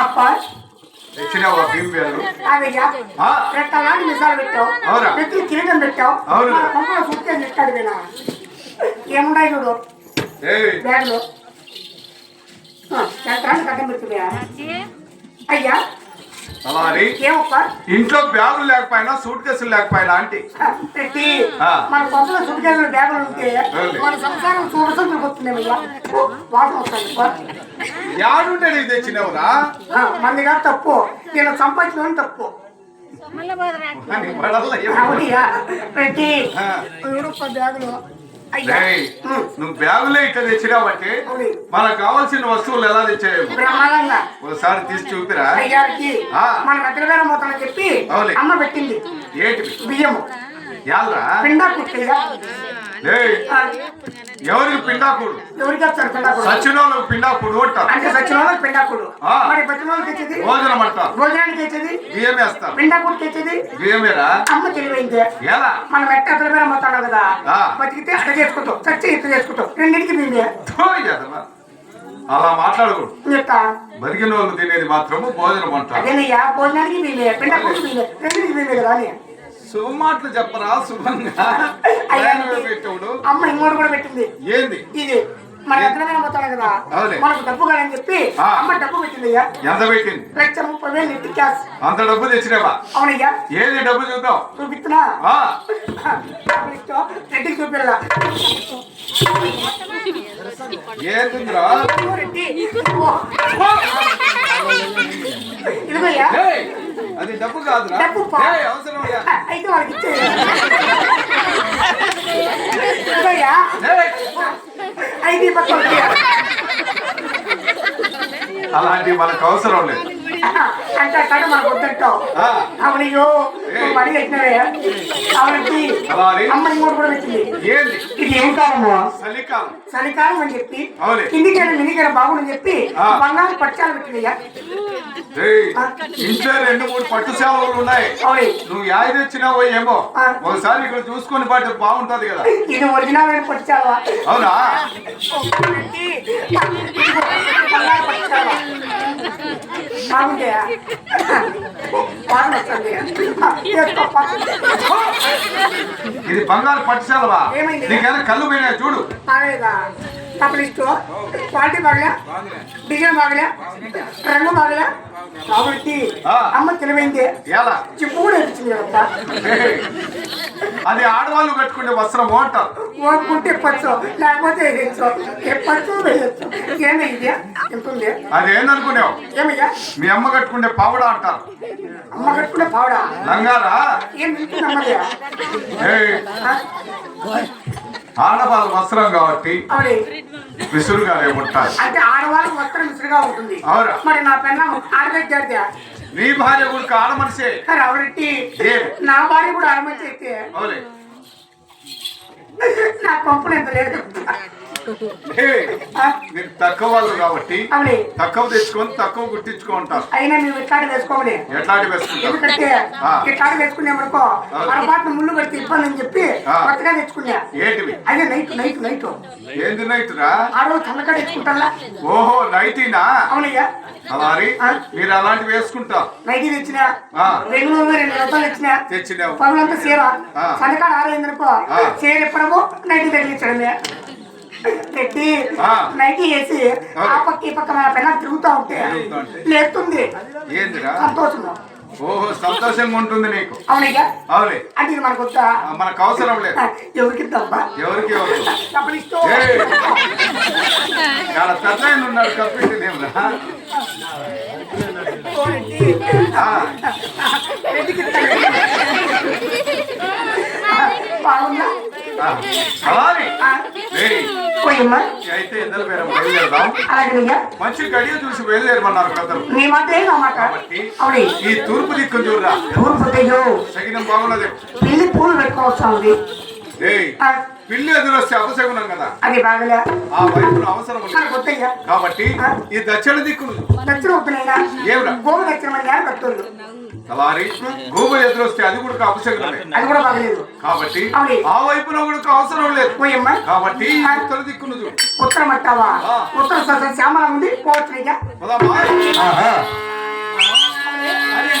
అప్ప తెచ్చినావా భీమేలు అదయ్యా ఆ. రెట్టలాంటి మిసాలు పెట్టావు అవునా? నెత్తి కిరీటం పెట్టావు అవును. మన కొంపలో సుట్టే చెప్తాడు వినా ఏమున్నాయి చూడు ఏయ్ బ్యాగులు ఎంతరాన్ని కట్టం పెడుతున్నాయా అయ్యా అలాని ఇంట్లో బ్యాగులు లేకపోయినా సూట్ కేసులు లేకపోయినా అంటే. పెట్టి ఆ. మన కొంపలో సుట్కేసులు బ్యాగులు ఉంటే. మన సంసారం చూడసం వాసన వస్తుంది. యాడుంటే నీకు తెచ్చినావురా? మందిగా తప్పు. నేను సంపాదించడం తప్పు. చూడప్ప బ్యాగులు. నువ్వు బ్యాగులే ఇట్లా తెచ్చినావంటే. మనకు కావాల్సిన వస్తువులు ఎలా తెచ్చావు ఒకసారి తీసి చూపిరా. మన మొత్తం చెప్పి. అమ్మ పెట్టింది. ఏంటివి బియ్యము. ఎవరికి పిండాకుడు? ఎవరికి వస్తారు పిండాకుడు? సచ్చినోళ్ళకు అంటే. సచిన వాళ్ళకి పిండాకుడు. మరి వాళ్ళకి తెచ్చేది? భోజనం అంటారు భోజనానికి తెచ్చేది? బియ్యం వేస్తారు. పిండాకుడు తెచ్చేది? బియ్యమేరా? అమ్మ తెలివైంది. ఎలా? మన మెట్ట అతల మీద మొత్తాడు కదా. బతికితే అట్ట చేసుకుంటాం. చచ్చి ఇట్లా చేసుకుంటాం. రెండింటికి ఎదవ. అలా మాట్లాడకూడదు. బతికిన వాళ్ళు తినేది మాత్రము భోజనం అంటారు భోజనానికి మేమే పిండాకుడు మేమే రెండింటికి మేమే కదా సుమాట్లు చెప్పరా శుభంగా? అమ్మ ఇంకోటి కూడా పెట్టింది. ఏంది? ఇది మన పోతాడు కదా. మనకు డబ్బు కాదని చెప్పి. అమ్మ డబ్బు పెట్టిందయ్యా ఎంత పెట్టింది? లక్ష ముప్పై వేలు నెట్టి క్యాష్ అంత డబ్బు తెచ్చినావా? అవునయ్యా. ఏది డబ్బు చూద్దాం? చూపిస్తున్నా? ఆ, రెడ్డికి చూపిల్లా ఏందిరా రెడ్డి. ఇదిగోయ్యా ఏయ్, అది డబ్బు కాదురా. డబ్బు అవసరం? అయితే వాళ్ళకి ఇచ్చే ఇదిగోయ్యా ఏయ్, ఐదు పక్కన అలాంటివి మనకు అవసరం లేదు. అంటే అక్కడ అవునయ్యో నువ్వు? అమ్మ ఇంకోటి కూడా ఏంది? ఇది ఏం కాలము చలికాలం. చలికాలం అని చెప్పి అవునే. కిందికైనా మినికైనా బాగుందని చెప్పి ఆ. బంగారు పట్టాలు పెట్టినయ్యా. ఏయ్, ఇంట్లో రెండు మూడు పట్టు సేవలు ఉన్నాయి. నువ్వు యాది తెచ్చినావో ఏమో. ఒకసారి ఇక్కడ చూసుకొని పట్టు బాగుంటది కదా. ఇది ఒరిజినల్ అయిన పట్టాలవా అవునా? బాగుంటాయా. ఇది బంగారు పట్టుశాలవా ఏమైంది? నీకేమైనా కళ్ళు పోయినాయి? చూడు. బాగలేదా ఇస్తూ క్వాలిటీ బాగలే? డిజైన్ బాగలే? రంగు బాగలే? కాబట్టి. అమ్మ తెలివైంది. చిప్పు కూడా ఇచ్చింది కదా. అది ఆడవాళ్ళు కట్టుకునే వస్త్రము అంటారు. ఓడుకుంటే పచ్చు లేకపోతే వేయచ్చు పచ్చు వేయచ్చు. ఏమి ఇది? ఎంత ఉంది అది ఏందనుకున్నావు ఏమయ్యా? మీ అమ్మ కట్టుకునే పావడ అంటారు. అమ్మ కట్టుకునే పావడా? లంగారా ఏం అమ్మయ్యా? ఆడవాళ్ళ వస్త్రం కాబట్టి విసురుగా ఉంటారు. అంటే ఆడవాళ్ళకి వస్త్రం విసురుగా ఉంటుంది. అవునా? మరి నా పెన్న ఆడగడ్డ నీ భార్య కూడా ఆడ మనిషే రావడట్టి ఏ? నా భార్య కూడా అయితే. అవులే. నా పంపులు ఎంత లేదు మీరు తక్కువ వాళ్ళు కాబట్టి తక్కువ తెచ్చుకొని తక్కువ గుట్టించుకో ఉంటారు అయినా మేము ఇట్లాంటి వేసుకోమని ఎట్లాంటి వేసుకుంటారు ఎందుకంటే. ఇట్లాంటి పొరపాటున ముళ్ళు కడితే ఇబ్బంది అని చెప్పి. కొత్తగా తెచ్చుకున్నా. ఏంటివి? అదే నైట్ నైట్ నైట్. ఏంది నైట్రా ఆ రోజు చల్లగా తెచ్చుకుంటా ఓహో నైటీనా? అవునయ్యా. అలా అని ఆ. మీరు అలాంటివి వేసుకుంటారు నైట్ తెచ్చిన. బెంగళూరు రెండు రూపాయలు తెచ్చిన. తెచ్చినావు. పగులంతా చీర. చలికాడ ఆరైందనుకో. చీర ఎప్పుడమో నైట్ తగిలించడమే. పెట్టి. నైట్ వేసి ఆ. పక్క ఈ పక్క మన పిల్ల తిరుగుతా ఉంటే. లేస్తుంది. ఏందిరా? సంతోషం ఓహో సంతోషంగా ఉంటుంది నీకు. అవునయ్యా అవులే. అంటే ఇది మనకు మనకు అవసరం లేదు. ఎవరికి ఇద్దామా ఎవరికి ఎవరు చాలా పెద్ద? బాగుందా? పోయమ్మా. అయితే ఇద్దరు పేరు బయలుదేరదాం. అలాగేనయ్యా మంచి గడియ చూసి బయలుదేరమన్నారు పెద్దలు నీ మాట ఏం మాట. అవునే. ఈ తూర్పు దిక్కు చూడరా. తూర్పు తెయ్యో సగినం బాగున్నది. పిల్లి పూలు పెట్టుకోవచ్చా ఏయ్ పిల్లి ఎదురొస్తే అపశకునం కదా. అది బాగలే. ఆ వైపున అవసరం కాబట్టి ఈ దక్షిణ దిక్కును దక్షిణ ఏమిరా? గోగు దక్షిణ తలారి గోబులు ఎదురొస్తే అది కూడా అపశకునమే. అది కూడా బాగలేదు కాబట్టి. ఆ వైపున కూడా అవసరం లేదు. పోయమ్మా. కాబట్టి ఉత్తర దిక్కును చూడు. ఉత్తరం అంటావా. ఉత్తర శ్యామల ఉంది. పోవచ్చు ఇక పదమ్మా. అరే,